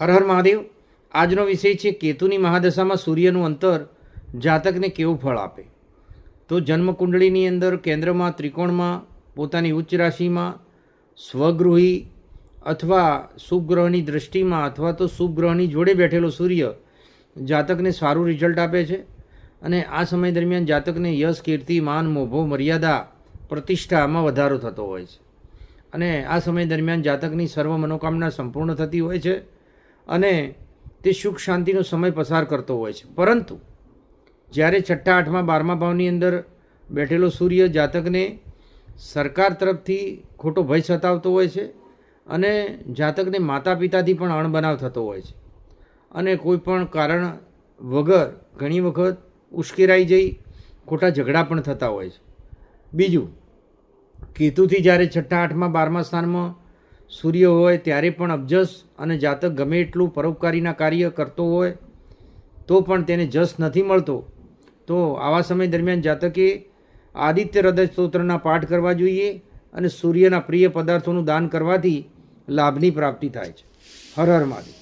હર હર મહાદેવ. આજનો વિષય છે કેતુની મહાદશામાં સૂર્યનું અંતર જાતકને કેવું ફળ આપે? તો જન્મકુંડળીની અંદર કેન્દ્રમાં ત્રિકોણમાં, પોતાની ઉચ્ચ રાશિમાં, સ્વગૃહી અથવા શુભ ગ્રહની દૃષ્ટિમાં અથવા તો શુભ ગ્રહની જોડે બેઠેલો સૂર્ય જાતકને સારું રિઝલ્ટ આપે છે અને આ સમય દરમિયાન જાતકને યશ, કીર્તિ, માન, મોભો, મર્યાદા, પ્રતિષ્ઠામાં વધારો થતો હોય છે. અને આ સમય દરમિયાન જાતકની સર્વ મનોકામના સંપૂર્ણ થતી હોય છે. અને તે સુખ શાંતિનો સમય પસાર કરતો હોય છે. પરંતુ જ્યારે છઠ્ઠા, આઠમા, બારમા ભાવની અંદર બેઠેલો સૂર્ય જાતકને સરકાર તરફથી ખોટો ભય સતાવતો હોય છે અને જાતકને માતા પિતાથી પણ અણબનાવ થતો હોય છે. અને કોઈ પણ કારણ વગર ઘણી વખત ઉશ્કેરાઈ જઈ ખોટા ઝઘડા પણ થતા હોય છે. બીજું, કેતુથી જ્યારે છઠ્ઠા, આઠમા, બારમા સ્થાનમાં સૂર્ય હોય ત્યારે પણ અબજસ અને જાતક ગમે એટલું પરોપકારીના કાર્ય કરતો હોય, તો પણ તેને જસ નથી મળતો. તો આવા સમય દરમિયાન જાતકે આદિત્ય હૃદય સ્તોત્રના પાઠ કરવા જોઈએ અને સૂર્યના પ્રિય પદાર્થોનું દાન કરવાથી લાભની પ્રાપ્તિ થાય છે. હર હર મહાદેવ.